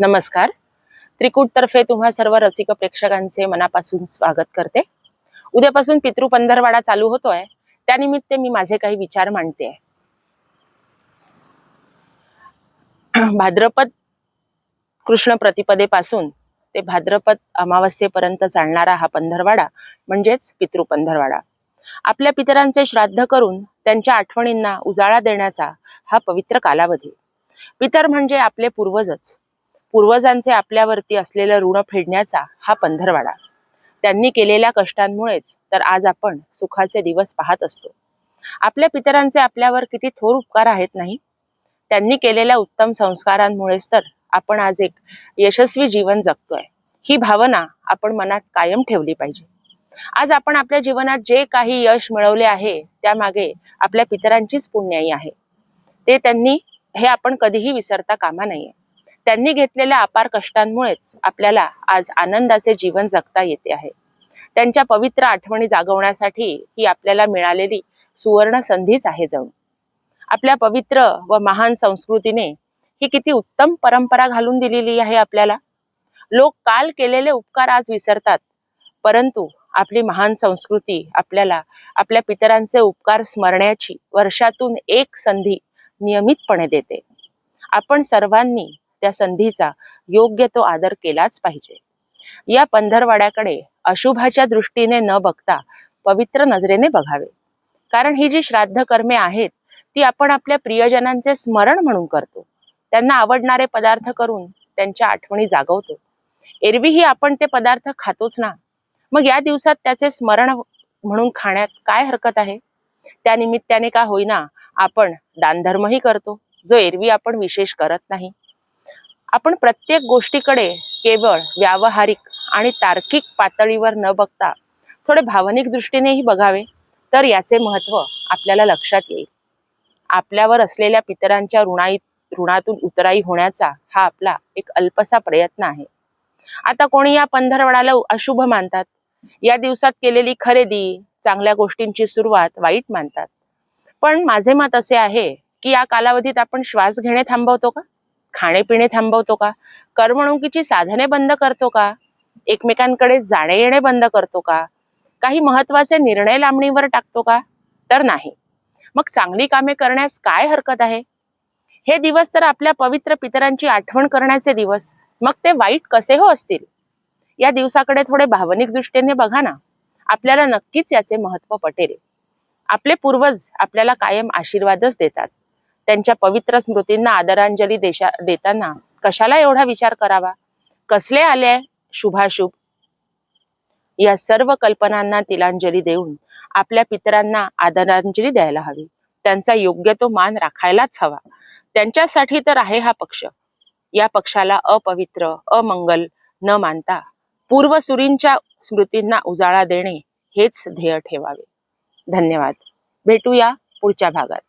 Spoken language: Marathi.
नमस्कार. त्रिकूटतर्फे तुम्हा सर्व रसिक प्रेक्षकांचे मनापासून स्वागत करते. उद्यापासून पितृ पंधरवाडा चालू होतोय. त्यानिमित्त मी माझे काही विचार मांडते. भाद्रपद कृष्ण प्रतिपदेपासून ते भाद्रपद अमावस्येपर्यंत चालणारा हा पंधरवाडा म्हणजेच पितृ पंधरवाडा. आपल्या पितरांचे श्राद्ध करून त्यांच्या आठवणींना उजाळा देण्याचा हा पवित्र कालावधी. पितर म्हणजे आपले पूर्वजच. पूर्वजांचे आपल्यावरती असलेलं ऋण फेडण्याचा हा पंधरवाडा. त्यांनी केलेल्या कष्टांमुळेच तर आज आपण सुखाचे दिवस पाहत असतो. आपल्या पितरांचे आपल्यावर किती थोर उपकार आहेत नाही? त्यांनी केलेल्या उत्तम संस्कारांमुळेच तर आपण आज एक यशस्वी जीवन जगतोय. ही भावना आपण मनात कायम ठेवली पाहिजे. आज आपण आपल्या जीवनात जे काही यश मिळवले आहे त्यामागे आपल्या पितरांचीच पुण्याई आहे. ते त्यांनी हे आपण कधीही विसरता कामा नये. त्यांनी घेतलेल्या अपार कष्टांमुळेच आपल्याला आज आनंदाचे जीवन जगता येते आहे. त्यांच्या पवित्र आठवणी जागवण्यासाठी ही आपल्याला मिळालेली सुवर्ण संधीच आहे जणू. आपल्या पवित्र व महान संस्कृतीने ही किती उत्तम परंपरा घालून दिलेली आहे आपल्याला. लोक काल केलेले उपकार आज विसरतात परंतु आपली महान संस्कृती आपल्याला आपल्या पितरांचे उपकार स्मरण्याची वर्षातून एक संधी नियमितपणे देते. आपण सर्वांनी त्या संधीचा योग्य तो आदर केलाच पाहिजे. या पंधरवाड्याकडे अशुभाच्या दृष्टीने न बघता पवित्र नजरेने बघावे. कारण ही जी श्राद्ध कर्मे आहेत ती आपण आपल्या प्रियजनांचे स्मरण म्हणून करतो. त्यांना आवडणारे पदार्थ करून त्यांच्या आठवणी जागवतो. एरवीही आपण ते पदार्थ खातोच ना? मग या दिवसात त्याचे स्मरण म्हणून खाण्यात काय हरकत आहे? त्या निमित्ताने का होईना आपण दानधर्मही करतो जो एरवी आपण विशेष करत नाही? आपण प्रत्येक गोष्टीकडे केवळ व्यावहारिक आणि तार्किक पातळीवर न बघता थोडे भावनिक दृष्टीनेही बघावे तर याचे महत्त्व आपल्याला लक्षात येईल. आपल्यावर असलेल्या पितरांच्या ऋणाई ऋणातून उतराई होण्याचा हा आपला एक अल्पसा प्रयत्न आहे. आता कोणी या पंधरवडाला अशुभ मानतात? या दिवसात केलेली खरेदी चांगल्या गोष्टींची सुरुवात वाईट मानतात. पण माझे मत असे आहे की या कालावधीत आपण श्वास घेणे थांबवतो का? खाणे पिणे थांबवतो का? करमणुकीची साधने बंद करतो का? एकमेकांकडे जाणे येणे बंद करतो का? काही महत्त्वाचे निर्णय लांबणीवर टाकतो का? तर नाही. मग चांगली कामे करण्यास काय हरकत आहे? हे दिवस तर आपल्या पवित्र पितरांची आठवण करण्याचे दिवस. मग ते वाईट कसे हो असतील? या दिवसाकडे थोडे भावनिक दृष्टीने बघा ना. आपल्याला नक्कीच याचे महत्त्व पटेल. आपले पूर्वज आपल्याला कायम आशीर्वादच देतात. त्यांच्या पवित्र स्मृतींना आदरांजली देशा देताना कशाला एवढा विचार करावा? कसले आले शुभाशुभ? या सर्व कल्पनांना तिलांजली देऊन आपल्या पितरांना आदरांजली द्यायला हवी. त्यांचा योग्य तो मान राखायलाच हवा. त्यांच्यासाठी तर आहे हा पक्ष. या पक्षाला अपवित्र अमंगल न मानता पूर्वसुरींच्या स्मृतींना उजाळा देणे हेच ध्येय ठेवावे. धन्यवाद. भेटूया पुढच्या भागात.